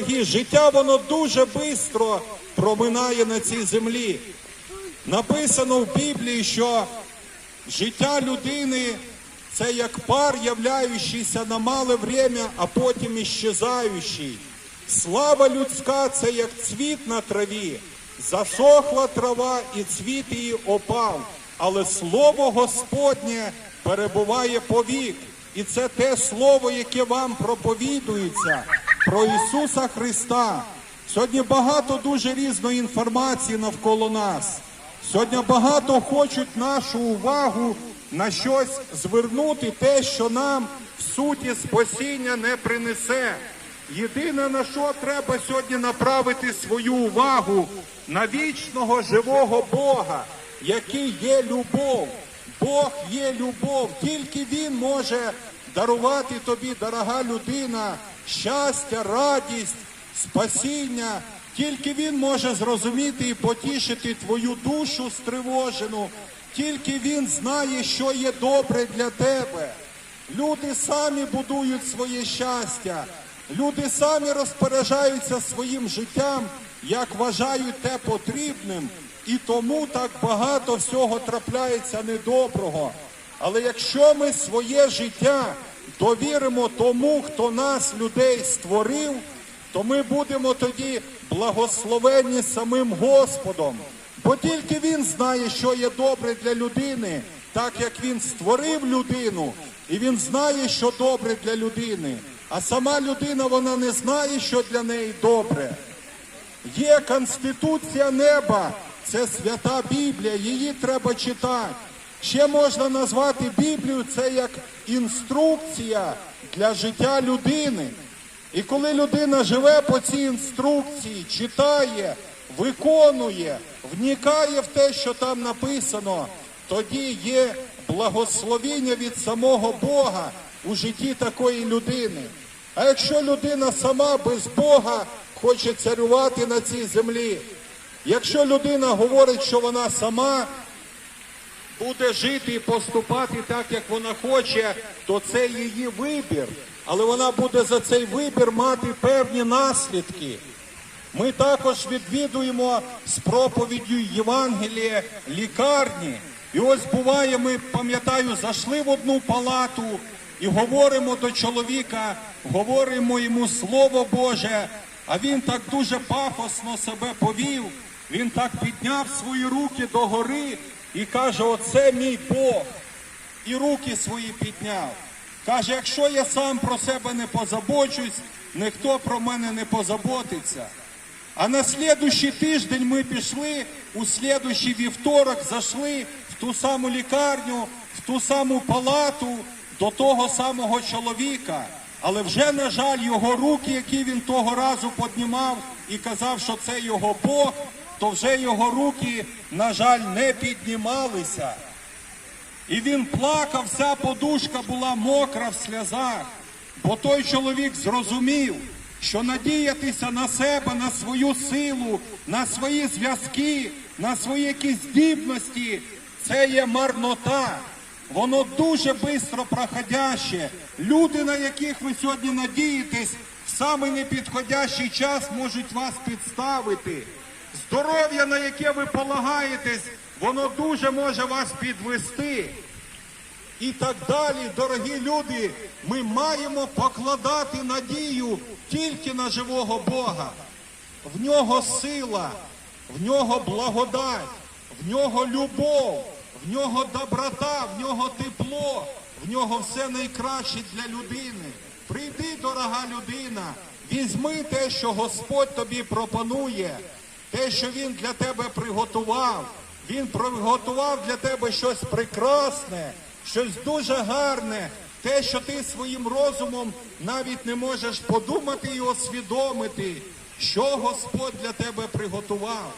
дорогі, життя воно дуже швидко проминає на цій землі. Написано в Біблії, що життя людини це як пар, являючийся на мале время, а потім іщезаючий. Слава людська це як цвіт на траві. Засохла трава і цвіт її опав, але слово Господнє перебуває повік. І це те слово, яке вам проповідується про Ісуса Христа. Сьогодні багато дуже різної інформації навколо нас. Сьогодні багато хочуть нашу увагу на щось звернути, те, що нам в суті спасіння не принесе. Єдине на що треба сьогодні направити свою увагу на вічного живого Бога, який є любов. Бог є любов, тільки Він може дарувати тобі, дорога людина, щастя, радість, спасіння. Тільки Він може зрозуміти і потішити твою душу стривожену. Тільки Він знає, що є добре для тебе. Люди самі будують своє щастя. Люди самі розпоряджаються своїм життям, як вважають те потрібним, і тому так багато всього трапляється недоброго. Але якщо ми своє життя довіримо тому, хто нас, людей, створив, то ми будемо тоді благословенні самим Господом. Бо тільки Він знає, що є добре для людини, так як Він створив людину, і він знає, що добре для людини. А сама людина вона не знає, що для неї добре. Є Конституція неба, це свята Біблія, її треба читати. Ще можна назвати Біблію це як інструкція для життя людини. І коли людина живе по цій інструкції, читає, виконує, вникає в те, що там написано, тоді є благословіння від самого Бога у житті такої людини. А якщо людина сама без Бога хоче царювати на цій землі, якщо людина говорить, що вона сама буде жити і поступати так, як вона хоче, то це її вибір. Але вона буде за цей вибір мати певні наслідки. Ми також відвідуємо з проповіддю Євангелія лікарні. І ось буває, ми пам'ятаю, зайшли в одну палату і говоримо до чоловіка, говоримо йому Слово Боже, а він так дуже пафосно себе повів. Він так підняв свої руки догори і каже: Оце мій Бог. І руки свої підняв. Каже, якщо я сам про себе не позабочусь, ніхто про мене не позаботиться. А на слідущий тиждень ми пішли, у слідущий вівторок зайшли в ту саму лікарню, в ту саму палату до того самого чоловіка. Але вже, на жаль, його руки, які він того разу піднімав і казав, що це його Бог, то вже його руки, на жаль, не піднімалися. І він плакав, вся подушка була мокра в сльозах, бо той чоловік зрозумів, що надіятися на себе, на свою силу, на свої зв'язки, на свої якісь здібності це є марнота. Воно дуже швидко проходяще. Люди, на яких ви сьогодні надієтесь, в самий непідходящий час можуть вас підставити. Здоров'я, на яке ви полагаєтесь, воно дуже може вас підвести. І так далі, дорогі люди, ми маємо покладати надію тільки на живого Бога. В нього сила, в нього благодать, в нього любов, в нього доброта, в нього тепло, в нього все найкраще для людини. Прийди, дорога людина, візьми те, що Господь тобі пропонує, те, що Він для тебе приготував. Він приготував для тебе щось прекрасне, щось дуже гарне, те, що ти своїм розумом навіть не можеш подумати і освідомити, що Господь для тебе приготував.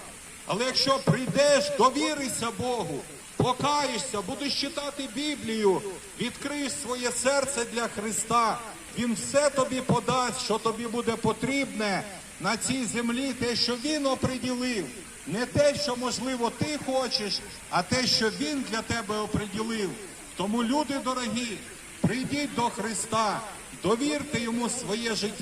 Але якщо прийдеш, довірися Богу, покаєшся, будеш читати Біблію, відкриєш своє серце для Христа, Він все тобі подасть, що тобі буде потрібне на цій землі, те, що Він оприділив. Не те, що можливо ти хочеш, а те, що Він для тебе оприділив. Тому, люди дорогі, прийдіть до Христа, довірте йому своє життя.